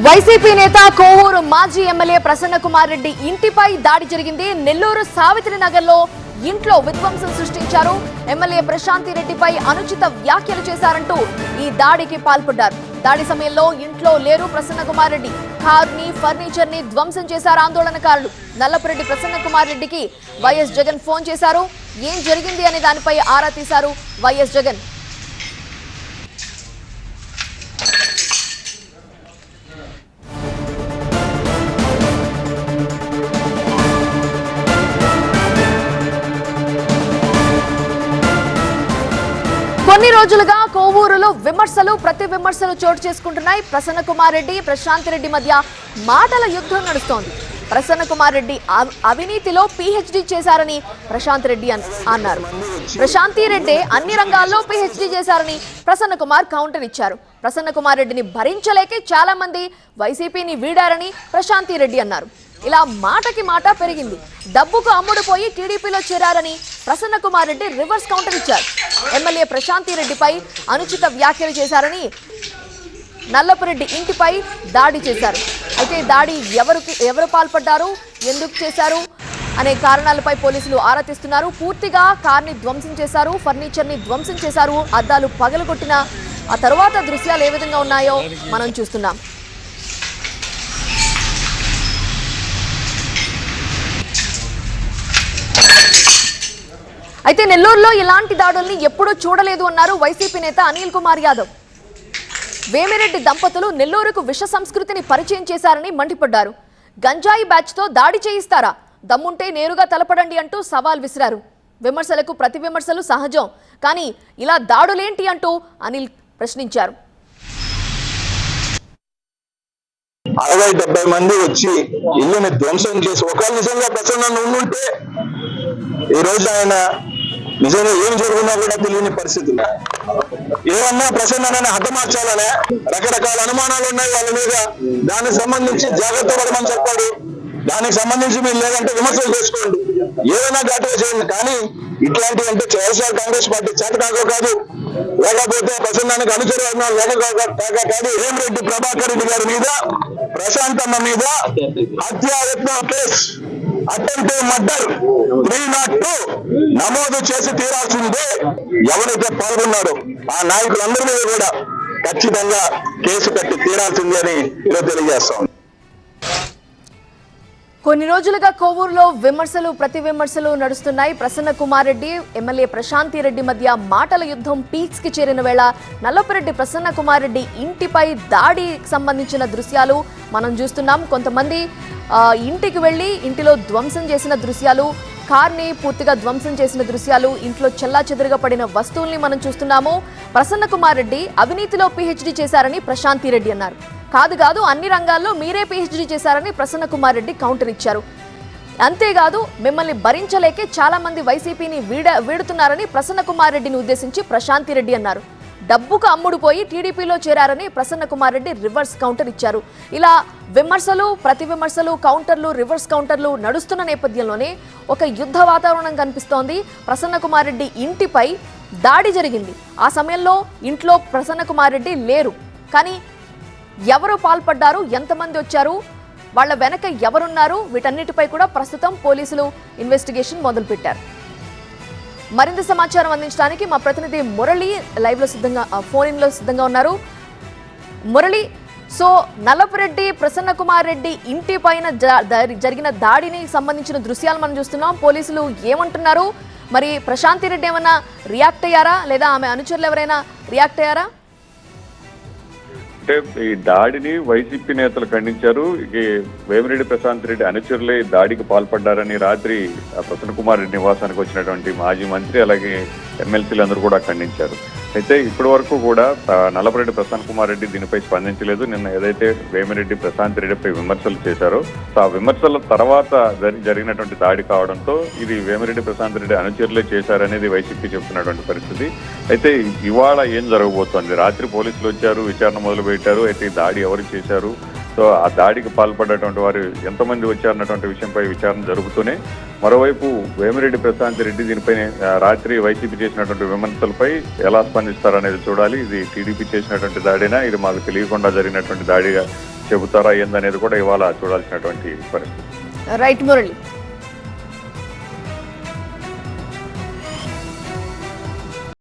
YCP నేత కోవూరు మాజీ MLA Prasanna Kumar Reddy ఇంటిపై దాడి జరిగింది. నెల్లూరు సావిత్రి నగర్లో ఇంట్లో విధ్వంసం సృష్టించారు. ఎమ్మెల్యే ప్రశాంతి రెడ్డిపై అనుచిత వ్యాఖ్యలు చేశారంటూ ఈ దాడికి పాల్పడ్డారు. దాడి సమయంలో ఇంట్లో లేరు ప్రసన్న కుమార్ రెడ్డి. కార్ని ఫర్నిచర్ని ధ్వంసం చేశారు ఆందోళనకారులు. నల్లపురెడ్డి ప్రసన్న కుమార్ రెడ్డికి వైఎస్ జగన్ ఫోన్ చేశారు. ఏం జరిగింది అనే దానిపై ఆరా తీశారు వైఎస్ జగన్. రోజులుగా కోవూరులో విమర్శలు ప్రతి విమర్శలు చోటు చేసుకుంటున్నాయి. ప్రసన్న కుమార్ రెడ్డి ప్రశాంత్ రెడ్డి మధ్య మాటల యుద్ధం నడుస్తోంది. ప్రసన్న కుమార్ రెడ్డి అవినీతిలో పిహెచ్డి చేశారని ప్రశాంత్ రెడ్డి అన్నారు. ప్రశాంతి రెడ్డి అన్ని రంగాల్లో పిహెచ్డి చేశారని ప్రసన్న కుమార్ కౌంటర్ ఇచ్చారు. ప్రసన్న కుమార్ రెడ్డిని భరించలేకే చాలా మంది వైసీపీని వీడారని ప్రశాంతి రెడ్డి అన్నారు. ఇలా మాటకి మాట పెరిగింది. డబ్బుకు అమ్ముడు పోయి టీడీపీలో చేరారని ప్రసన్న కుమార్ రెడ్డి రివర్స్ కౌంటర్ ఇచ్చారు. ఎమ్మెల్యే ప్రశాంతి రెడ్డిపై అనుచిత వ్యాఖ్యలు చేశారని నల్లపురెడ్డి ఇంటిపై దాడి చేశారు. అయితే దాడి ఎవరికి ఎవరు పాల్పడ్డారు ఎందుకు చేశారు అనే కారణాలపై పోలీసులు ఆరా తీస్తున్నారు. పూర్తిగా కార్ని ధ్వంసం చేశారు ఫర్నిచర్ని ధ్వంసం చేశారు అద్దాలు పగలగొట్టిన ఆ తర్వాత దృశ్యాలు ఏ విధంగా ఉన్నాయో మనం చూస్తున్నాం. అయితే నెల్లూరులో ఇలాంటి దాడుల్ని ఎప్పుడూ చూడలేదు అన్నారు వైసీపీ నేత అనిల్ కుమార్ యాదవ్. వేమిరెడ్డి దంపతులు నెల్లూరుకు విష సంస్కృతిని పరిచయం చేశారని మండిపడ్డారు. గంజాయి బ్యాచ్తో దాడి చేయిస్తారా? దమ్ముంటే నేరుగా తలపడండి అంటూ సవాల్ విసిరారు. విమర్శలకు ప్రతి విమర్శలు సహజం. కానీ ఇలా దాడులేంటి అంటూ అనిల్ ప్రశ్నించారు. అరవై డెబ్బై మంది వచ్చి ఇల్లుని ధ్వంసం చేసి ఒకవేళ నిజంగా ప్రసన్న ఉండుంటే ఈ రోజు ఆయన నిజంగా ఏం జరుగుతున్నా కూడా తెలియని పరిస్థితి ఏమన్నా ప్రసన్నని హతమార్చాలనే రకరకాల అనుమానాలు ఉన్నాయి వాళ్ళ మీద. దానికి సంబంధించి జాగ్రత్త పడమని చెప్పాడు. దానికి సంబంధించి మీరు లేదంటే విమర్శలు చేసుకోండి. ఏదైనా ఘాటుగా చేయండి. కానీ ఇట్లాంటివి అంటే వైఎస్ఆర్ కాంగ్రెస్ పార్టీ చేత కాకో కాదు. లేకపోతే ప్రసన్నానికి అనుచరులు కాక కాదు. రెడ్డి ప్రభాకర్ రెడ్డి గారి మీద ప్రశాంతమ్మ మీద హత్యాయత్నం case. Attempt murder three not two నమోదు చేసి తీరాల్సిందే. ఎవరైతే పాల్గొన్నారో ఆ నాయకులందరి మీద కూడా ఖచ్చితంగా కేసు కట్టి తీరాల్సిందే అని ఈరోజు తెలియజేస్తాం. కొన్ని రోజులుగా కోవూరులో విమర్శలు ప్రతి విమర్శలు నడుస్తున్నాయి. ప్రసన్న కుమార్ రెడ్డి ఎమ్మెల్యే ప్రశాంతి రెడ్డి మధ్య మాటల యుద్ధం పీక్స్కి చేరిన వేళ నల్లపరెడ్డి ప్రసన్న కుమార్ రెడ్డి ఇంటిపై దాడికి సంబంధించిన దృశ్యాలు మనం చూస్తున్నాం. కొంతమంది ఇంటికి వెళ్ళి ఇంటిలో ధ్వంసం చేసిన దృశ్యాలు కార్ని పూర్తిగా ధ్వంసం చేసిన దృశ్యాలు ఇంట్లో చెల్లా పడిన వస్తువుల్ని మనం చూస్తున్నాము. ప్రసన్న కుమార్ రెడ్డి అవినీతిలో పిహెచ్డి చేశారని ప్రశాంతి రెడ్డి అన్నారు. కాదు కాదు అన్ని రంగాల్లో మీరే పిహెచ్డి చేశారని ప్రసన్న కుమార్ రెడ్డి కౌంటర్ ఇచ్చారు. అంతేకాదు మిమ్మల్ని భరించలేకే చాలా మంది వైసీపీని వీడ వీడుతున్నారని ప్రసన్న కుమార్ రెడ్డిని ఉద్దేశించి ప్రశాంతి రెడ్డి అన్నారు. డబ్బుకు అమ్ముడుపోయి టీడీపీలో చేరారని ప్రసన్న కుమార్ రెడ్డి రివర్స్ కౌంటర్ ఇచ్చారు. ఇలా విమర్శలు ప్రతి విమర్శలు కౌంటర్లు రివర్స్ కౌంటర్లు నడుస్తున్న నేపథ్యంలోనే ఒక యుద్ధ వాతావరణం కనిపిస్తోంది. ప్రసన్న కుమార్ రెడ్డి ఇంటిపై దాడి జరిగింది. ఆ సమయంలో ఇంట్లో ప్రసన్న కుమార్ రెడ్డి లేరు. కానీ ఎవరు పాల్పడ్డారు? ఎంతమంది వచ్చారు? వాళ్ళ వెనక ఎవరున్నారు? వీటన్నిటిపై కూడా ప్రస్తుతం పోలీసులు ఇన్వెస్టిగేషన్ మొదలుపెట్టారు. మరింత సమాచారం అందించడానికి మా ప్రతినిధి మురళి లైవ్లో సిద్ధంగా ఫోన్ ఇన్లో సిద్ధంగా ఉన్నారు. మురళి సో నల్లపురెడ్డి ప్రసన్న కుమార్ రెడ్డి ఇంటి పైన జరిగిన దాడిని సంబంధించిన దృశ్యాలు మనం చూస్తున్నాం. పోలీసులు ఏమంటున్నారు? మరి ప్రశాంతి రెడ్డి ఏమైనా రియాక్ట్ అయ్యారా? లేదా ఆమె అనుచరులు ఎవరైనా రియాక్ట్ అయ్యారా? అంటే ఈ దాడిని వైసీపీ నేతలు ఖండించారు. ఇక వేమిరెడ్డి ప్రశాంత్ రెడ్డి అనుచరులే దాడికి పాల్పడ్డారని రాత్రి ఆ ప్రసన్న కుమార్ రెడ్డి నివాసానికి వచ్చినటువంటి మాజీ మంత్రి అలాగే ఎమ్మెల్సీలు అందరూ కూడా ఖండించారు. అయితే ఇప్పటి వరకు కూడా నల్లపరెడ్డి ప్రశాంత్ కుమార్ రెడ్డి దీనిపై స్పందించలేదు. నిన్న ఏదైతే వేమిరెడ్డి ప్రశాంత్ రెడ్డిపై విమర్శలు చేశారో సో ఆ విమర్శల తర్వాత జరిగినటువంటి దాడి కావడంతో ఇది వేమిరెడ్డి ప్రశాంత్ రెడ్డి అనుచరులే చేశారనేది వైసీపీ చెబుతున్నటువంటి పరిస్థితి. అయితే ఇవాళ ఏం జరగబోతోంది? రాత్రి పోలీసులు వచ్చారు విచారణ మొదలు పెట్టారు అయితే ఈ దాడి ఎవరు చేశారు? సో ఆ దాడికి పాల్పడ్డటువంటి వారు ఎంతమంది వచ్చారన్నటువంటి విషయంపై విచారణ జరుగుతూనే మరోవైపు వేమిరెడ్డి ప్రశాంత్ రెడ్డి దీనిపై రాత్రి వైసీపీ చేసినటువంటి విమర్శలపై ఎలా స్పందిస్తారనేది చూడాలి. ఇది టీడీపీ చేసినటువంటి దాడినా ఇది మాకు తెలియకుండా జరిగినటువంటి దాడిగా చెబుతారా ఏందనేది కూడా ఇవాళ చూడాల్సినటువంటి పరిస్థితి. రైట్ మురళి.